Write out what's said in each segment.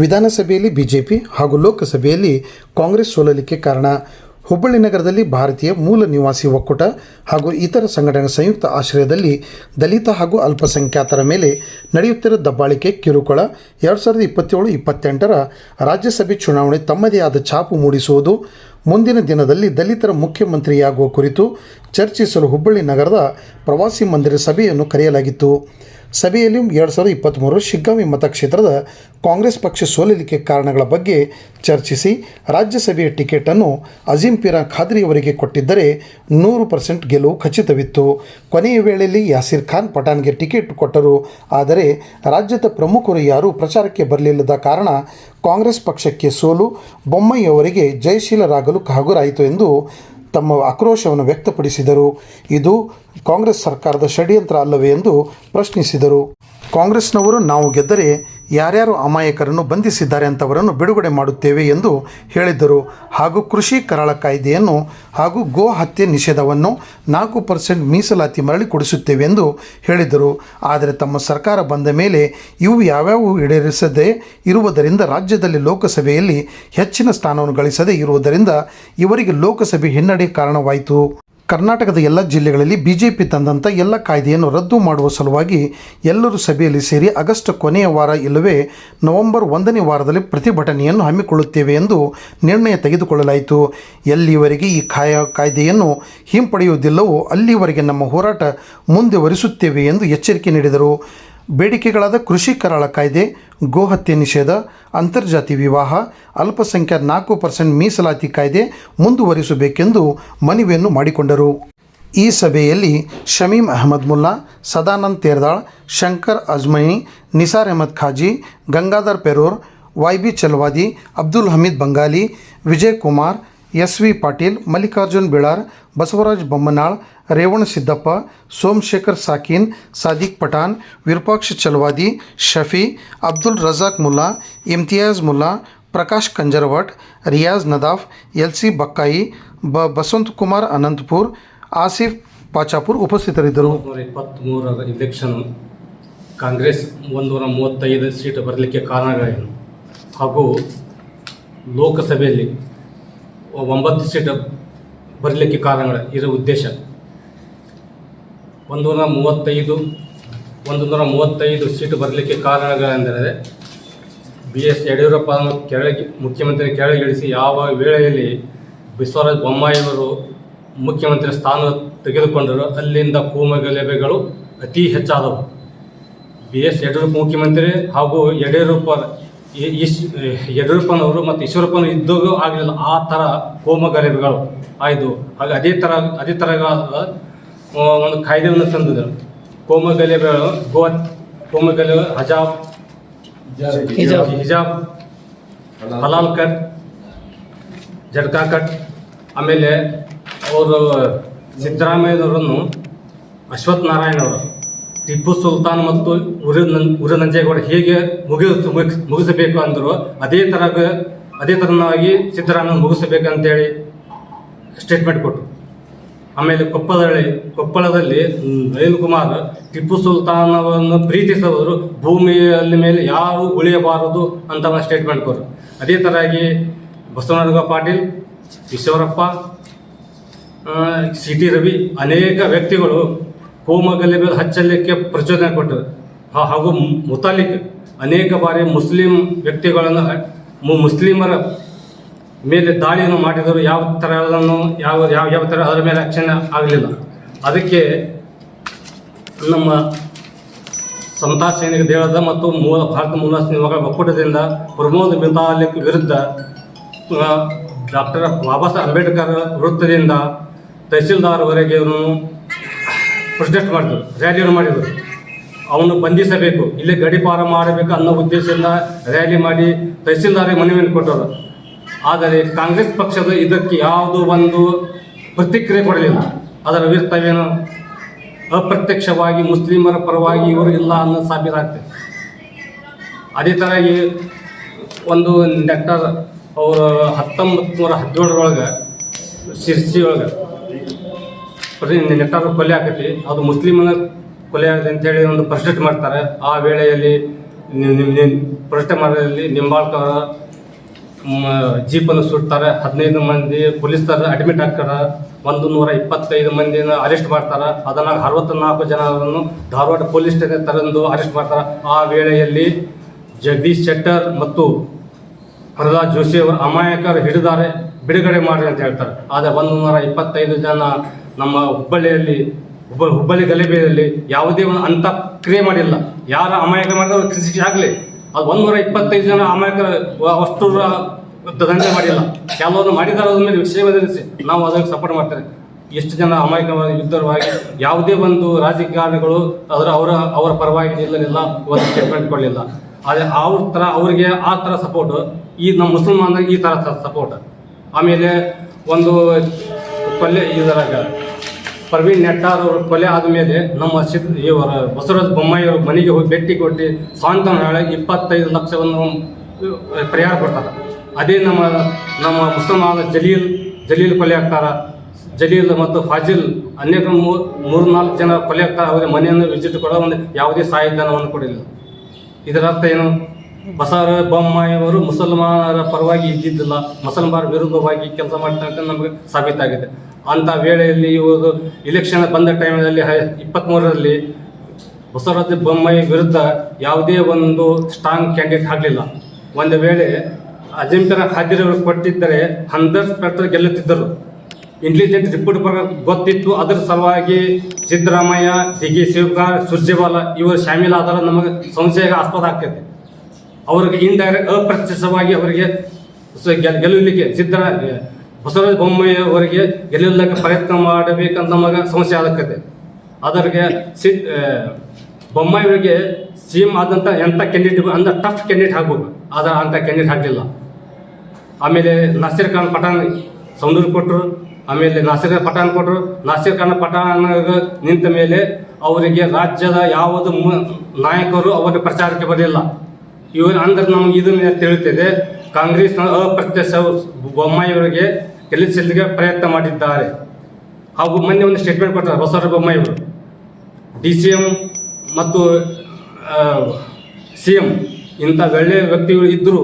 ವಿಧಾನಸಭೆಯಲ್ಲಿ ಬಿಜೆಪಿ ಹಾಗೂ ಲೋಕಸಭೆಯಲ್ಲಿ ಕಾಂಗ್ರೆಸ್ ಸೋಲಲಿಕ್ಕೆ ಕಾರಣ. ಹುಬ್ಬಳ್ಳಿ ನಗರದಲ್ಲಿ ಭಾರತೀಯ ಮೂಲ ನಿವಾಸಿ ಒಕ್ಕೂಟ ಹಾಗೂ ಇತರ ಸಂಘಟನೆಗಳ ಸಂಯುಕ್ತ ಆಶ್ರಯದಲ್ಲಿ ದಲಿತ ಹಾಗೂ ಅಲ್ಪಸಂಖ್ಯಾತರ ಮೇಲೆ ನಡೆಯುತ್ತಿರುವ ದಬ್ಬಾಳಿಕೆ, ಕಿರುಕುಳ ಎರಡು ಸಾವಿರದ ಇಪ್ಪತ್ತೇಳು ಇಪ್ಪತ್ತೆಂಟರ ರಾಜ್ಯಸಭೆ ಚುನಾವಣೆ ತಮ್ಮದೇ ಆದ ಛಾಪು ಮೂಡಿಸುವುದು ಮುಂದಿನ ದಿನದಲ್ಲಿ ದಲಿತರ ಮುಖ್ಯಮಂತ್ರಿಯಾಗುವ ಕುರಿತು ಚರ್ಚಿಸಲು ಹುಬ್ಬಳ್ಳಿ ನಗರದ ಪ್ರವಾಸಿ ಮಂದಿರ ಸಭೆಯನ್ನು ಕರೆಯಲಾಗಿತ್ತು. ಸಭೆಯಲ್ಲಿ ಎರಡು ಸಾವಿರದ ಇಪ್ಪತ್ತ್ಮೂರು ಶಿಗ್ಗಾಂವಿ ಮತಕ್ಷೇತ್ರದ ಕಾಂಗ್ರೆಸ್ ಪಕ್ಷ ಸೋಲಲಿಕ್ಕೆ ಕಾರಣಗಳ ಬಗ್ಗೆ ಚರ್ಚಿಸಿ ರಾಜ್ಯಸಭೆಯ ಟಿಕೆಟನ್ನು ಅಜೀಂ ಖಾದ್ರಿ ಖಾದ್ರಿಯವರಿಗೆ ಕೊಟ್ಟಿದ್ದರೆ ನೂರು ಪರ್ಸೆಂಟ್ ಗೆಲುವು ಖಚಿತವಿತ್ತು. ಕೊನೆಯ ವೇಳೆಯಲ್ಲಿ ಯಾಸಿರ್ ಖಾನ್ ಪಠಾಣ್ಗೆ ಟಿಕೆಟ್ ಕೊಟ್ಟರು. ಆದರೆ ರಾಜ್ಯದ ಪ್ರಮುಖರು ಯಾರೂ ಪ್ರಚಾರಕ್ಕೆ ಬರಲಿಲ್ಲದ ಕಾರಣ ಕಾಂಗ್ರೆಸ್ ಪಕ್ಷಕ್ಕೆ ಸೋಲು. ಬೊಮ್ಮಯ್ಯವರಿಗೆ ಜಯಶೀಲರಾಗಲು ಹಗುರಾಯಿತು ಎಂದು ತಮ್ಮ ಆಕ್ರೋಶವನ್ನು ವ್ಯಕ್ತಪಡಿಸಿದರು. ಇದು ಕಾಂಗ್ರೆಸ್ ಸರ್ಕಾರದ ಷಡ್ಯಂತ್ರ ಅಲ್ಲವೇ ಎಂದು ಪ್ರಶ್ನಿಸಿದರು. ಕಾಂಗ್ರೆಸ್ನವರು ನಾವು ಗೆದ್ದರೆ ಯಾರ್ಯಾರು ಅಮಾಯಕರನ್ನು ಬಂಧಿಸಿದ್ದಾರೆ ಅಂತವರನ್ನು ಬಿಡುಗಡೆ ಮಾಡುತ್ತೇವೆ ಎಂದು ಹೇಳಿದ್ದರು. ಹಾಗೂ ಕೃಷಿ ಕರಾಳ ಕಾಯ್ದೆಯನ್ನು ಹಾಗೂ ಗೋ ಹತ್ಯೆ ನಿಷೇಧವನ್ನು ನಾಲ್ಕು ಪರ್ಸೆಂಟ್ ಮೀಸಲಾತಿ ಮರಳಿ ಕೊಡಿಸುತ್ತೇವೆ ಎಂದು ಹೇಳಿದರು ಆದರೆ ತಮ್ಮ ಸರ್ಕಾರ ಬಂದ ಮೇಲೆ ಇವು ಯಾವ್ಯಾವು ಈಡೇರಿಸದೆ ಇರುವುದರಿಂದ ರಾಜ್ಯದಲ್ಲಿ ಲೋಕಸಭೆಯಲ್ಲಿ ಹೆಚ್ಚಿನ ಸ್ಥಾನವನ್ನು ಗಳಿಸದೇ ಇರುವುದರಿಂದ ಇವರಿಗೆ ಲೋಕಸಭೆ ಹಿನ್ನಡೆ ಕಾರಣವಾಯಿತು. ಕರ್ನಾಟಕದ ಎಲ್ಲ ಜಿಲ್ಲೆಗಳಲ್ಲಿ ಬಿಜೆಪಿ ತಂದಂಥ ಎಲ್ಲ ಕಾಯ್ದೆಯನ್ನು ರದ್ದು ಮಾಡುವ ಸಲುವಾಗಿ ಎಲ್ಲರೂ ಸಭೆಯಲ್ಲಿ ಸೇರಿ ಆಗಸ್ಟ್ ಕೊನೆಯ ವಾರ ಇಲ್ಲವೇ ನವೆಂಬರ್ ಒಂದನೇ ವಾರದಲ್ಲಿ ಪ್ರತಿಭಟನೆಯನ್ನು ಹಮ್ಮಿಕೊಳ್ಳುತ್ತೇವೆ ಎಂದು ನಿರ್ಣಯ ತೆಗೆದುಕೊಳ್ಳಲಾಯಿತು. ಎಲ್ಲಿವರೆಗೆ ಈ ಕಾಯ ಕಾಯ್ದೆಯನ್ನು ಹಿಂಪಡೆಯುವುದಿಲ್ಲವೋ ಅಲ್ಲಿವರೆಗೆ ನಮ್ಮ ಹೋರಾಟ ಮುಂದುವರಿಸುತ್ತೇವೆ ಎಂದು ಎಚ್ಚರಿಕೆ ನೀಡಿದರು. ಬೇಡಿಕೆಗಳಾದ ಕೃಷಿ ಕರಾಳ ಕಾಯ್ದೆ, ಗೋಹತ್ಯೆ ನಿಷೇಧ, ಅಂತರ್ಜಾತಿ ವಿವಾಹ, ಅಲ್ಪಸಂಖ್ಯಾತ ನಾಲ್ಕು ಪರ್ಸೆಂಟ್ ಮೀಸಲಾತಿ ಕಾಯ್ದೆ ಮುಂದುವರಿಸಬೇಕೆಂದು ಮನವಿಯನ್ನು ಮಾಡಿಕೊಂಡರು. ಈ ಸಭೆಯಲ್ಲಿ Shamim Ahmed Mulla, Sadanand Terdal, Shankar Ajmani, Nisar Ahmed Khazi, Gangadhar Peror, Y B Chalwadi, Abdul Hameed Bangali, Vijay Kumar S V Patil, Mallikarjun Bilar, Basavaraj Bommanal, Revana Siddappa, Somashekhar Sakeen, Sadiq Pathan, Virupaksha Chalavadi, Shafi, Abdul Razak Mulla, Imtiyaz Mulla, Prakash Kanjarvat, Riyaz Nadaf, L C Bakkayi, ಬ ಕುಮಾರ್ ಅನಂತಪುರ್, ಆಸಿಫ್ ಪಾಚಾಪುರ್ ಉಪಸ್ಥಿತರಿದ್ದರು. ಇಪ್ಪತ್ತ್ಮೂರರ election Congress ಒಂದೂರ ಮೂವತ್ತೈದು seat ಬರಲಿಕ್ಕೆ ಕಾರಣಗಳೇನು ಹಾಗೂ ಲೋಕಸಭೆಯಲ್ಲಿ ಒಂಬತ್ತು seat ಬರಲಿಕ್ಕೆ ಕಾರಣಗಳು ಇದರ ಉದ್ದೇಶ. ಒಂದೂರ ಮೂವತ್ತೈದು ಒಂದು ನೂರ ಮೂವತ್ತೈದು ಸೀಟ್ ಬರಲಿಕ್ಕೆ ಕಾರಣಗಳೆಂದರೆ, ಬಿ ಎಸ್ ಯಡಿಯೂರಪ್ಪ ಕೆಳಗೆ, ಮುಖ್ಯಮಂತ್ರಿ ಕೆಳಗಿಳಿಸಿ ಯಾವ ವೇಳೆಯಲ್ಲಿ ಬಸವರಾಜ ಬೊಮ್ಮಾಯಿಯವರು ಮುಖ್ಯಮಂತ್ರಿ ಸ್ಥಾನ ತೆಗೆದುಕೊಂಡರು ಅಲ್ಲಿಂದ ಕೂಮಗಲಭೆಗಳು ಅತಿ ಹೆಚ್ಚಾದವು. ಬಿ ಎಸ್ ಯಡಿಯೂರಪ್ಪ ಮುಖ್ಯಮಂತ್ರಿ ಹಾಗೂ ಯಡಿಯೂರಪ್ಪ ಈಶ್ ಯಡಿಯೂರಪ್ಪನವರು ಮತ್ತು ಈಶ್ವರಪ್ಪನ ಇದ್ದಾಗ ಆಗಲಿಲ್ಲ ಆ ಥರ ಕೋಮಗಲಭೆಗಳು ಆಯಿತು ಹಾಗೆ ಅದೇ ಥರ ಅದೇ ಥರಗಳಾದ ಒಂದು ಕಾಯ್ದೆಯನ್ನು ತಂದಿದ್ದರು ಕೋಮಗಲೆಗಳು ಗೋ ಕೋಮಗಲೆ ಹಜಾಬ್ ಹಿಜಾಬ್. ಹಿಜಾಬ್ ಹಲಾಲ್ ಕಟ್ ಜಡ್ಕಾ ಕಟ್ ಆಮೇಲೆ ಅವರು ಸಿದ್ದರಾಮಯ್ಯನವರನ್ನು ಅಶ್ವಥ್ ನಾರಾಯಣ ಅವರು ಟಿಪ್ಪು ಸುಲ್ತಾನ್ ಮತ್ತು ಉರಿ ನನ್, ಉರಿ ಹೇಗೆ ಮುಗಿಸ್ ಮುಗಿಸ್- ಮುಗಿಸಬೇಕು ಅಂದರು, ಅದೇ ಥರ ಅದೇ ಥರನಾಗಿ ಸಿದ್ದರಾಮಯ್ಯ ಮುಗಿಸಬೇಕಂತೇಳಿ ಸ್ಟೇಟ್ಮೆಂಟ್ ಕೊಟ್ಟರು ಆಮೇಲೆ ಕೊಪ್ಪಳದಲ್ಲಿ ಕೊಪ್ಪಳದಲ್ಲಿ ನಳಿನ್ ಕುಮಾರ್ ಟಿಪ್ಪು ಸುಲ್ತಾನವನ್ನು ಪ್ರೀತಿಸುವವರು ಭೂಮಿಯಲ್ಲಿ ಮೇಲೆ ಯಾರು ಉಳಿಯಬಾರದು ಅಂತ ಸ್ಟೇಟ್ಮೆಂಟ್ ಕೊಟ್ಟರು ಅದೇ ಥರವಾಗಿ ಬಸವನಗೌಡ ಪಾಟೀಲ್, ಈಶ್ವರಪ್ಪ ಸಿ ಟಿ ರವಿ ಅನೇಕ ವ್ಯಕ್ತಿಗಳು ಕೋಮಗಲಭೆ ಹಚ್ಚಲಿಕ್ಕೆ ಪ್ರಚೋದನೆ ಕೊಟ್ಟರು. ಹಾಗೂ ಮುತಾಲಿಕ್ ಅನೇಕ ಬಾರಿ ಮುಸ್ಲಿಂ ವ್ಯಕ್ತಿಗಳನ್ನು ಮುಸ್ಲಿಮರ ಮೇಲೆ ದಾಳಿಯನ್ನು ಮಾಡಿದರು ಯಾವ ಅದನ್ನು ಯಾವ ಯಾವ ಯಾವ ಥರ ಅದರ ಮೇಲೆ ಆಕ್ಷನ್ ಆಗಲಿಲ್ಲ. ಅದಕ್ಕೆ ನಮ್ಮ ಸಂತಾ ಸೈನಿಕ ದೇಳದ ಮತ್ತು ಮೂಲ ಭಾರತ ಮೂಲ ಸಿನಿಮಾಗಳ ಒಕ್ಕೂಟದಿಂದ ಪ್ರಮೋದ್ ಮಿತಾಲಿಕ್ ವಿರುದ್ಧ ಡಾಕ್ಟರ್ ಬಾಬಾ ಸಾಹೇಬ್ ಅಂಬೇಡ್ಕರ್ ವೃತ್ತದಿಂದ ತಹಸೀಲ್ದಾರ್ವರೆಗೆ ಪ್ರೊಟೆಸ್ಟ್ ಮಾಡಿದ್ರು ರ್ಯಾಲಿಯನ್ನು ಮಾಡಿದರು. ಅವನು ಬಂಧಿಸಬೇಕು. ಇಲ್ಲೇ ಗಡಿಪಾರ ಮಾಡಬೇಕು ಅನ್ನೋ ಉದ್ದೇಶದಿಂದ ರ್ಯಾಲಿ ಮಾಡಿ ತಹಸೀಲ್ದಾರಿಗೆ ಮನವಿಯನ್ನು ಕೊಟ್ಟರು. ಆದರೆ ಕಾಂಗ್ರೆಸ್ ಪಕ್ಷದ ಇದಕ್ಕೆ ಯಾವುದೋ ಒಂದು ಪ್ರತಿಕ್ರಿಯೆ ಕೊಡಲಿಲ್ಲ. ಅದರ ವಿರುದ್ಧವೇನು? ಅಪ್ರತ್ಯಕ್ಷವಾಗಿ ಮುಸ್ಲಿಮರ ಪರವಾಗಿ ಇವರು ಇಲ್ಲ ಅನ್ನೋ ಸಾಬೀತಾಗ್ತದೆ. ಅದೇ ಥರವಾಗಿ ಒಂದು ಡಾಕ್ಟರ್ ಅವರು ಹತ್ತೊಂಬತ್ತು ನೂರ ಹದಿನೇಳರೊಳಗೆ ಶಿರ್ಸಿ ಒಳಗೆ ನೆಟ್ಟಾದ್ರೂ ಕೊಲೆ ಆಕತಿ. ಅದು ಮುಸ್ಲಿಮನ ಕೊಲೆ ಆಗಿದೆ ಅಂತೇಳಿ ಒಂದು ಪ್ರಶ್ನೆ ಮಾಡ್ತಾರೆ. ಆ ವೇಳೆಯಲ್ಲಿ ಪ್ರಶ್ನೆ ನಿ- ನಿ- ಪ್ರತಿಷ್ಠೆ ಮಾಡೋದ್ರಲ್ಲಿ ನಿಂಬಾಳ್ಕರ ಜೀಪನ್ನು ಸುಡ್ತಾರೆ. ಹದಿನೈದು ಮಂದಿ ಪೊಲೀಸರು ಅಡ್ಮಿಟ್ ಆಗ್ತಾರೆ. ಒಂದು ನೂರ ಇಪ್ಪತ್ತೈದು ಮಂದಿನ ಅರೆಸ್ಟ್ ಮಾಡ್ತಾರೆ. ಅದನ್ನ ಅರವತ್ತ್ನಾಲ್ಕು ಜನರನ್ನು ಧಾರವಾಡ ಪೊಲೀಸ್ ಠಾಣೆ ತರಂದು ಅರೆಸ್ಟ್ ಮಾಡ್ತಾರೆ. ಆ ವೇಳೆಯಲ್ಲಿ ಜಗದೀಶ್ ಶೆಟ್ಟರ್ ಮತ್ತು ಪ್ರಹ್ಲಾದ್ ಜೋಶಿ ಅವರು ಅಮಾಯಕರು ಹಿಡಿದಾರೆ. ಬಿಡುಗಡೆ ಮಾಡಿ ಅಂತ ಹೇಳ್ತಾರೆ. ಆದರೆ ಒಂದು ನೂರ ಇಪ್ಪತ್ತೈದು ಜನ ನಮ್ಮ ಹುಬ್ಬಳ್ಳಿಯಲ್ಲಿ, ಹುಬ್ಬ, ಹುಬ್ಬಳ್ಳಿ ಗಲಭೆಯಲ್ಲಿ ಯಾವುದೇ ಒಂದು ಅಂತ ಕ್ರಿಯೆ ಮಾಡಿಲ್ಲ. ಯಾರ ಅಮಾಯಕ ಮಾಡಿದ್ರು ಕೃಷಿ ಆಗಲಿ. ಅದು ಒಂದು ನೂರ ಇಪ್ಪತ್ತೈದು ಜನ ಅಮಾಯಕ ಅಷ್ಟು ದಂಧೆ ಮಾಡಿಲ್ಲ. ಕೆಲವರು ಮಾಡಿದ್ದಾರೆ ಅದ್ರ ಮೇಲೆ ವಿಷಯ ಬದಲಿಸಿ. ನಾವು ಅದಕ್ಕೆ ಸಪೋರ್ಟ್ ಮಾಡ್ತೇವೆ. ಎಷ್ಟು ಜನ ಅಮಾಯಕವಾಗಿ, ಯುದ್ಧವಾಗಿ ಯಾವುದೇ ಒಂದು ರಾಜಕಾರಣಿಗಳು ಅದರ ಅವರ ಅವರ ಪರವಾಗಿ ನಿಲ್ಲಲಿಲ್ಲ, ಒಂದು ಸ್ಟೇಟ್ಮೆಂಟ್ ಕೊಡಲಿಲ್ಲ. ಆದರೆ ಅವ್ರ ಥರ ಅವರಿಗೆ ಆ ಥರ ಸಪೋರ್ಟ್ ಈ ನಮ್ಮ ಮುಸಲ್ಮಾನರಿಗೆ ಈ ಥರ ಸಪೋರ್ಟ್ ಆಮೇಲೆ ಒಂದು ಕೊಲೆ ಇದರಾಗ. ಪ್ರವೀಣ್ ನೆಟ್ಟಾರ್ ಅವರು ಕೊಲೆ ಆದಮೇಲೆ ನಮ್ಮ ಸಿದ್ ಇವರ ಬಸವರಾಜ ಬೊಮ್ಮಾಯಿಯವರು ಮನೆಗೆ ಹೋಗಿ ಭೇಟಿ ಕೊಟ್ಟು ಸಾಂತ್ವನ ಹೇಳಿ ಇಪ್ಪತ್ತೈದು ಲಕ್ಷವನ್ನು ಪರಿಹಾರ ಕೊಡ್ತಾರೆ. ಅದೇ ನಮ್ಮ ನಮ್ಮ ಮುಸಲ್ಮಾನ ಜಲೀಲ್ ಜಲೀಲ್ ಕೊಲೆ ಆಗ್ತಾರ. ಜಲೀಲ್ ಮತ್ತು ಫಾಜಿಲ್ ಅನೇಕ ಮೂರು ಮೂರು ನಾಲ್ಕು ಜನ ಕೊಲೆ ಆಗ್ತಾರೆ. ಅವರಿಗೆ ಮನೆಯನ್ನು ವಿಜಿಟ್ ಕೊಡೋ ಒಂದು ಯಾವುದೇ ಸಹಾಯಧನವನ್ನು ಕೊಡಿಲ್ಲ. ಇದರ ಅರ್ಥ ಏನು? ಬಸವರ ಬೊಮ್ಮಾಯಿಯವರು ಮುಸಲ್ಮಾನರ ಪರವಾಗಿ ಇದ್ದಿದ್ದಿಲ್ಲ. ಮುಸಲ್ಮಾನರ ವಿರುದ್ಧವಾಗಿ ಕೆಲಸ ಮಾಡ್ತಕ್ಕಂಥ ನಮಗೆ ಸಾಬೀತಾಗಿದೆ. ಅಂಥ ವೇಳೆಯಲ್ಲಿ ಇವರು ಇಲೆಕ್ಷನ್ ಬಂದ ಟೈಮಲ್ಲಿ ಇಪ್ಪತ್ತ್ಮೂರರಲ್ಲಿ ಬಸವರಾಜ ಬೊಮ್ಮಾಯಿ ವಿರುದ್ಧ ಯಾವುದೇ ಒಂದು ಸ್ಟ್ರಾಂಗ್ ಕ್ಯಾಂಡಿಡೇಟ್ ಆಗಲಿಲ್ಲ. ಒಂದು ವೇಳೆ ಅಜಿಂಕ್ಯನ ಹಾದಿರವರು ಕೊಟ್ಟಿದ್ದರೆ ಹಂಡ್ರೆಡ್ ಪರ್ಸೆಂಟ್ ಗೆಲ್ಲುತ್ತಿದ್ದರು. ಇಂಟೆಲಿಜೆಂಟ್ ರಿಪೋರ್ಟ್ ಪ್ರಕಾರ ಗೊತ್ತಿತ್ತು. ಅದರ ಸಲುವಾಗಿ ಸಿದ್ದರಾಮಯ್ಯ, ಡಿ ಕೆ ಶಿವಕುಮಾರ್, ಸುರ್ಜೇವಾಲಾ ಇವರು ಶಾಮೀಲಾದರೆ ನಮಗೆ ಸಂಶಯ ಆಸ್ಪದ ಆಗ್ತೈತೆ ಅವ್ರಿಗೆ ಇಂಡೈರೆಕ್ಟ್ ಅಪ್ರತ್ಯಕ್ಷವಾಗಿ ಅವರಿಗೆ ಸಿದ್ಧರ ಗೆಲ್ಲಲಿಕ್ಕೆ ಸಿದ್ದರ ಬಸವರಾಜ ಬೊಮ್ಮಾಯಿ ಅವರಿಗೆ ಗೆಲ್ಲಲಿಕ್ಕೆ ಪ್ರಯತ್ನ ಮಾಡಬೇಕಂತ ನಮಗೆ ಸಮಸ್ಯೆ ಆಗತ್ತೆ ಅದರಿಗೆ ಸಿ ಬೊಮ್ಮಾಯಿಯವರಿಗೆ ಸಿ ಎಂ ಆದಂಥ ಎಂಥ ಕ್ಯಾಂಡಿಡೇಟ್ ಅಂದ ಟಫ್ ಕ್ಯಾಂಡಿಡೇಟ್ ಹಾಕ್ಬೇಕು ಆದರೆ ಅಂಥ ಕ್ಯಾಂಡಿಡೇಟ್ ಹಾಕಲಿಲ್ಲ ಆಮೇಲೆ ನಾಸಿರ್ ಖಾನ್ ಪಠಾಣ್ ಸೌಂದರ್ಯ ಕೊಟ್ಟರು ಆಮೇಲೆ ನಾಸಿರ್ ಪಠಾಣ್ ಕೊಟ್ಟರು ನಾಸಿರ್ ಖಾನ್ ಪಠಾಣ್ ನಿಂತ ಮೇಲೆ ಅವರಿಗೆ ರಾಜ್ಯದ ಯಾವುದು ನಾಯಕರು ಅವರ ಪ್ರಚಾರಕ್ಕೆ ಬರಲಿಲ್ಲ. ಇವರು ಅಂದ್ರೆ ನಮ್ಗೆ ಇದನ್ನ ತಿಳಿತಿದೆ. ಕಾಂಗ್ರೆಸ್ ಅಪ್ರತ್ಯಕ್ಷ ಬೊಮ್ಮಾಯಿ ಅವರಿಗೆ ಗೆಲ್ಲಿಸಲಿಕ್ಕೆ ಪ್ರಯತ್ನ ಮಾಡಿದ್ದಾರೆ. ಹಾಗೂ ಮೊನ್ನೆ ಒಂದು ಸ್ಟೇಟ್ಮೆಂಟ್ ಕೊಡ್ತಾರೆ ಬಸವರಾಜ ಬೊಮ್ಮಾಯಿಯವರು. ಡಿ ಸಿ ಎಂ ಮತ್ತು ಸಿ ಎಂ ಇಂಥ ಒಳ್ಳೆಯ ವ್ಯಕ್ತಿಗಳು ಇದ್ದರೂ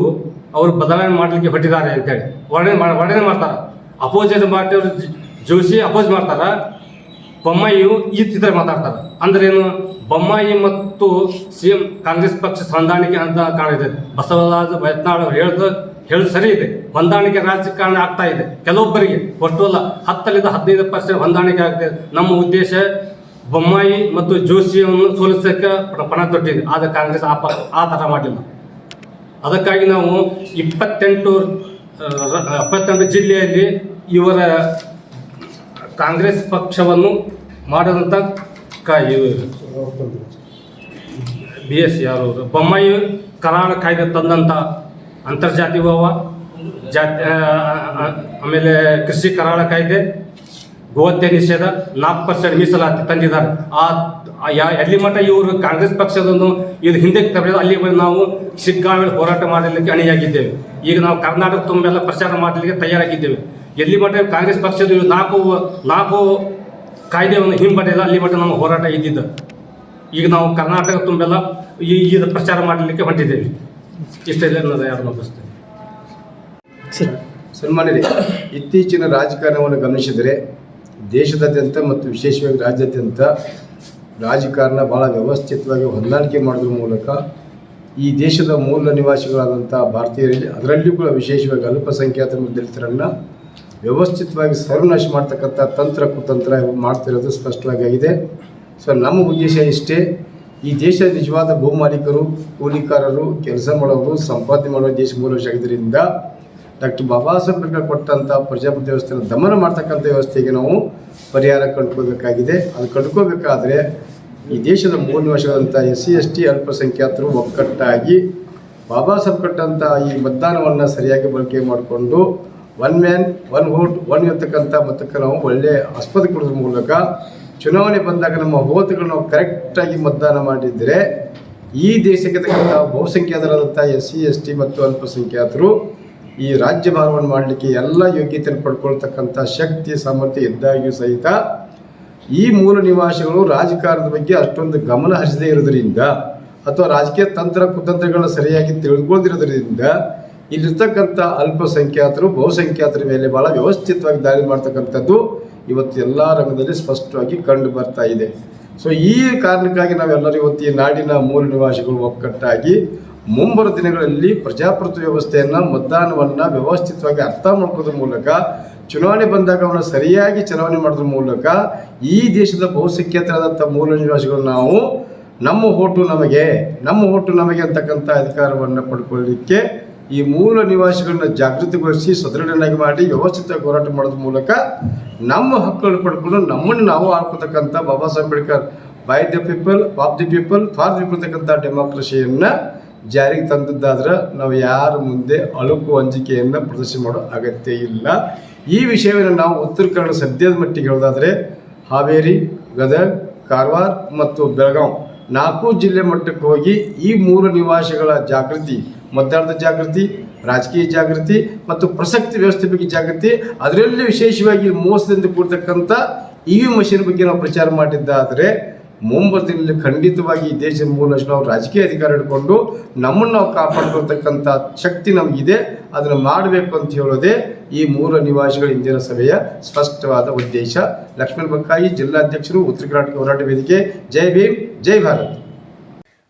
ಅವರು ಬದಲಾವಣೆ ಮಾಡಲಿಕ್ಕೆ ಹೊಟ್ಟಿದ್ದಾರೆ ಅಂತೇಳಿ. ವರ್ಣನೆ ಮಾಡಿ ವರ್ಣನೆ ಮಾಡ್ತಾರೆ. ಅಪೋಸಿಟ್ ಪಾರ್ಟಿಯವರು ಜೋಶಿ ಅಪೋಸ್ ಮಾಡ್ತಾರೆ. ಬೊಮ್ಮಾಯಿಯು ಈ ಚಿತ್ರ ಮಾತಾಡ್ತಾರೆ ಅಂದ್ರೆ ಏನು ಬೊಮ್ಮಾಯಿ ಮತ್ತು ಸಿ ಎಂ ಕಾಂಗ್ರೆಸ್ ಪಕ್ಷ ಹೊಂದಾಣಿಕೆ ಅಂತ ಕಾಣಿದೆ ಬಸವರಾಜ ಬಯತ್ನಾಳ್ ಅವರು ಹೇಳಿದ ಹೇಳಿ ಸರಿ ಇದೆ. ಹೊಂದಾಣಿಕೆ ರಾಜಕಾರಣ ಆಗ್ತಾ ಇದೆ. ಕೆಲವೊಬ್ಬರಿಗೆ ಅಲ್ಲ, ಹತ್ತರಿಂದ ಹದಿನೈದು ಪರ್ಸೆಂಟ್ ಹೊಂದಾಣಿಕೆ ಆಗ್ತಾ ಇದೆ. ನಮ್ಮ ಉದ್ದೇಶ ಬೊಮ್ಮಾಯಿ ಮತ್ತು ಜೋಶಿಯನ್ನು ಸೋಲಿಸಕ್ಕೆ ಪಣ ತೊಟ್ಟಿದೆ ಆದರೆ ಕಾಂಗ್ರೆಸ್ ಆ ಆ ಥರ ಮಾಡಿಲ್ಲ. ಅದಕ್ಕಾಗಿ ನಾವು ಇಪ್ಪತ್ತೆಂಟು ಇಪ್ಪತ್ತೆಂಟು ಜಿಲ್ಲೆಯಲ್ಲಿ ಇವರ ಕಾಂಗ್ರೆಸ್ ಪಕ್ಷವನ್ನು ಮಾಡಿದಂಥ ಕ ಬಿ ಎಸ್ ಯಾರು? ಬೊಮ್ಮಾಯಿ ಕರಾಳ ಕಾಯ್ದೆ ತಂದಂಥ ಅಂತರ್ಜಾತಿ ವಿವಾಹ, ಜಾತಿ ಆಮೇಲೆ ಕೃಷಿ ಕರಾಳ ಕಾಯ್ದೆ, ಗೋಹತ್ಯೆ ನಿಷೇಧ, ನಾಲ್ಕು ಪರ್ಸೆಂಟ್ ಮೀಸಲಾತಿ ತಂದಿದ್ದಾರೆ. ಆ ಎಲ್ಲಿ ಮಟ್ಟ ಇವರು ಕಾಂಗ್ರೆಸ್ ಪಕ್ಷದನ್ನು ಇದು ಹಿಂದಕ್ಕೆ ತರಬೇಕು ಅಲ್ಲಿ ನಾವು ಸಿಕ್ಕಾಮೇಲೆ ಹೋರಾಟ ಮಾಡಲಿಕ್ಕೆ ಅಣಿಯಾಗಿದ್ದೇವೆ. ಈಗ ನಾವು ಕರ್ನಾಟಕ ತುಂಬೆಲ್ಲ ಪ್ರಚಾರ ಮಾಡಲಿಕ್ಕೆ ತಯಾರಾಗಿದ್ದೇವೆ. ಎಲ್ಲಿ ಮಟ್ಟ ಕಾಂಗ್ರೆಸ್ ಪಕ್ಷದ ನಾಲ್ಕು ನಾಲ್ಕು ಕಾಯ್ದೆಯನ್ನು ಹಿಂಪಡೆಯಲ್ಲ ಅಲ್ಲಿ ಮಟ್ಟ ನಮ್ಮ ಹೋರಾಟ ಇದ್ದಿದ್ದು. ಈಗ ನಾವು ಕರ್ನಾಟಕ ತುಂಬೆಲ್ಲ ಈ ಇದು ಪ್ರಚಾರ ಮಾಡಲಿಕ್ಕೆ ಹೊಂಟಿದ್ದೇವೆ. ಇಷ್ಟೆಲ್ಲ ಅನ್ನೋದು ಯಾರು ಮುಗಿಸ್ತೇವೆ ಸನ್ಮಾನ್ಯರೇ ಇತ್ತೀಚಿನ ರಾಜಕಾರಣವನ್ನು ಗಮನಿಸಿದರೆ ದೇಶದಾದ್ಯಂತ ಮತ್ತು ವಿಶೇಷವಾಗಿ ರಾಜ್ಯಾದ್ಯಂತ ರಾಜಕಾರಣ ಭಾಳ ವ್ಯವಸ್ಥಿತವಾಗಿ ಹೊಂದಾಣಿಕೆ ಮಾಡೋದ್ರ ಮೂಲಕ ಈ ದೇಶದ ಮೂಲ ನಿವಾಸಿಗಳಾದಂಥ ಭಾರತೀಯರಲ್ಲಿ ಅದರಲ್ಲಿಯೂ ಕೂಡ ವಿಶೇಷವಾಗಿ ಅಲ್ಪಸಂಖ್ಯಾತ ಮತ್ತು ದಲಿತರನ್ನು ವ್ಯವಸ್ಥಿತವಾಗಿ ಸರ್ವನಾಶ ಮಾಡ್ತಕ್ಕಂಥ ತಂತ್ರ ಕುತಂತ್ರ ಮಾಡ್ತಿರೋದು ಸ್ಪಷ್ಟವಾಗಿ ಆಗಿದೆ. ಸೊ ನಮ್ಮ ಉದ್ದೇಶ ಇಷ್ಟೇ. ಈ ದೇಶದ ನಿಜವಾದ ಭೂಮಾಲೀಕರು ಕೂಲಿಕಾರರು, ಕೆಲಸ ಮಾಡೋರು, ಸಂಪಾದನೆ ಮಾಡೋ ದೇಶ ಮೂಲ ಆಗಿದ್ದರಿಂದ ಡಾಕ್ಟರ್ ಬಾಬಾ ಸಾಹೇಬ್ ಅಂಬೇಡ್ಕರ್ ಕೊಟ್ಟಂಥ ಪ್ರಜಾಪತಿ ವ್ಯವಸ್ಥೆಯನ್ನು ದಮನ ಮಾಡ್ತಕ್ಕಂಥ ವ್ಯವಸ್ಥೆಗೆ ನಾವು ಪರಿಹಾರ ಕಂಡುಕೋಬೇಕಾಗಿದೆ ಅದು ಕಂಡುಕೋಬೇಕಾದ್ರೆ ಈ ದೇಶದ ಮೂಲ ನಿವಾಸಿಗಳಂಥ ಎಸ್ ಸಿ ಎಸ್ ಟಿ ಅಲ್ಪಸಂಖ್ಯಾತರು ಒಕ್ಕಟ್ಟಾಗಿ ಬಾಬಾ ಸಾಹೇಬ್ ಕೊಟ್ಟಂಥ ಈ ಮತದಾನವನ್ನು ಸರಿಯಾಗಿ ಬಳಕೆ ಮಾಡಿಕೊಂಡು one man one vote one ಇರ್ತಕ್ಕಂಥ ಮತಕ್ಕೆ ನಾವು ಒಳ್ಳೆಯ ಆಸ್ಪದ ಕೊಡೋದ್ರ ಮೂಲಕ ಚುನಾವಣೆ ಬಂದಾಗ ನಮ್ಮ ಓಟ್ಗಳು ನಾವು ಕರೆಕ್ಟಾಗಿ ಮತದಾನ ಮಾಡಿದರೆ ಈ ದೇಶಕ್ಕೆ ತಕ್ಕಂಥ ಬಹುಸಂಖ್ಯಾತರಾದಂಥ ಎಸ್ ಸಿ, ಎಸ್ ಟಿ ಮತ್ತು ಅಲ್ಪಸಂಖ್ಯಾತರು ಈ ರಾಜ್ಯ ಭಾರವನ್ನು ಮಾಡಲಿಕ್ಕೆ ಎಲ್ಲ ಯೋಗ್ಯತೆಯನ್ನು ಪಡ್ಕೊಳ್ತಕ್ಕಂಥ ಶಕ್ತಿ, ಸಾಮರ್ಥ್ಯ ಇದ್ದಾಗಿಯೂ ಸಹಿತ ಈ ಮೂಲ ನಿವಾಸಿಗಳು ರಾಜಕಾರಣದ ಬಗ್ಗೆ ಅಷ್ಟೊಂದು ಗಮನ ಹರಿಸದೇ ಇರೋದ್ರಿಂದ ಅಥವಾ ರಾಜಕೀಯ ತಂತ್ರ ಕುತಂತ್ರಗಳನ್ನ ಸರಿಯಾಗಿ ತಿಳಿದುಕೊಳ್ಳದಿರೋದ್ರಿಂದ ಇಲ್ಲಿರ್ತಕ್ಕಂಥ ಅಲ್ಪಸಂಖ್ಯಾತರು, ಬಹುಸಂಖ್ಯಾತರ ಮೇಲೆ ಭಾಳ ವ್ಯವಸ್ಥಿತವಾಗಿ ದಾಳಿ ಮಾಡ್ತಕ್ಕಂಥದ್ದು ಇವತ್ತು ಎಲ್ಲ ರಂಗದಲ್ಲಿ ಸ್ಪಷ್ಟವಾಗಿ ಕಂಡು ಬರ್ತಾ ಇದೆ. ಸೊ ಈ ಕಾರಣಕ್ಕಾಗಿ ನಾವೆಲ್ಲರೂ ಇವತ್ತು ಈ ನಾಡಿನ ಮೂಲ ನಿವಾಸಿಗಳು ಒಕ್ಕಟ್ಟಾಗಿ ಮುಂಬರುವ ದಿನಗಳಲ್ಲಿ ಪ್ರಜಾಪ್ರಭುತ್ವ ವ್ಯವಸ್ಥೆಯನ್ನು, ಮತದಾನವನ್ನು ವ್ಯವಸ್ಥಿತವಾಗಿ ಅರ್ಥ ಮಾಡ್ಕೋದ್ರ ಮೂಲಕ, ಚುನಾವಣೆ ಬಂದಾಗ ಅವನ್ನ ಸರಿಯಾಗಿ ಚಲಾವಣೆ ಮಾಡೋದ್ರ ಮೂಲಕ ಈ ದೇಶದ ಬಹುಸಂಖ್ಯಾತರಾದಂಥ ಮೂಲ ನಿವಾಸಿಗಳು ನಾವು, ನಮ್ಮ ಓಟು ನಮಗೆ, ನಮ್ಮ ಓಟು ನಮಗೆ ಅಂತಕ್ಕಂಥ ಅಧಿಕಾರವನ್ನು ಪಡ್ಕೊಳ್ಳಿಕ್ಕೆ ಈ ಮೂಲ ನಿವಾಸಿಗಳನ್ನ ಜಾಗೃತಿಗೊಳಿಸಿ ಸದೃಢನಾಗಿ ಮಾಡಿ ವ್ಯವಸ್ಥಿತ ಹೋರಾಟ ಮಾಡೋದ್ರ ಮೂಲಕ ನಮ್ಮ ಹಕ್ಕುಗಳನ್ನು ಪಡ್ಕೊಂಡು ನಮ್ಮನ್ನು ನಾವು ಹಾಕೋತಕ್ಕಂಥ Baba Saheb Ambedkar by the people of the people for the people ಡೆಮಾಕ್ರಸಿಯನ್ನು ಜಾರಿಗೆ ತಂದದ್ದಾದ್ರೆ ನಾವು ಯಾರ ಮುಂದೆ ಅಳುಕು ಅಂಜಿಕೆಯನ್ನು ಪ್ರದರ್ಶನ ಮಾಡೋ ಅಗತ್ಯ ಇಲ್ಲ. ಈ ವಿಷಯವನ್ನು ನಾವು ಉತ್ತರ ಕನ್ನಡ ಸದ್ಯದ ಮಟ್ಟಿಗೆ ಹೇಳೋದಾದರೆ ಹಾವೇರಿ, ಗದಗ, ಕಾರವಾರ ಮತ್ತು ಬೆಳಗಾವಿ ನಾಲ್ಕು ಜಿಲ್ಲೆ ಮಟ್ಟಕ್ಕೆ ಹೋಗಿ ಈ ಮೂರು ನಿವಾಸಿಗಳ ಜಾಗೃತಿ ಮತದಾರರ ಜಾಗೃತಿ, ರಾಜಕೀಯ ಜಾಗೃತಿ ಮತ್ತು ಪ್ರಸಕ್ತಿ ವ್ಯವಸ್ಥೆ ಬಗ್ಗೆ ಜಾಗೃತಿ. ಅದರಲ್ಲಿ ವಿಶೇಷವಾಗಿ ಮೋಸದಿಂದ ಕೂಡ್ತಕ್ಕಂಥ ಇ ವಿ ಮಷೀನ್ ಬಗ್ಗೆ ನಾವು ಪ್ರಚಾರ ಮಾಡಿದ್ದಾದರೆ ಮುಂಬರ್ತಿನಲ್ಲಿ ಖಂಡಿತವಾಗಿ ಈ ದೇಶದ ಮೂಲಷ್ಟು ನಾವು ರಾಜಕೀಯ ಅಧಿಕಾರ ಹಿಡ್ಕೊಂಡು ನಮ್ಮನ್ನು ನಾವು ಕಾಪಾಡ್ಕೊಳ್ತಕ್ಕಂಥ ಶಕ್ತಿ ನಮಗಿದೆ. ಅದನ್ನು ಮಾಡಬೇಕು ಅಂತ ಹೇಳೋದೇ ಈ ಮೂರು ನಿವಾಸಿಗಳ ಇಂದಿನ ಸಭೆಯ ಸ್ಪಷ್ಟವಾದ ಉದ್ದೇಶ. ಲಕ್ಷ್ಮಣ್ ಬಕ್ಕಾಯಿ, ಜಿಲ್ಲಾಧ್ಯಕ್ಷರು, ಉತ್ತರ ಕರ್ನಾಟಕ ಹೋರಾಟ ವೇದಿಕೆ. ಜೈ ಭೀಮ್, ಜೈ ಭಾರತ್.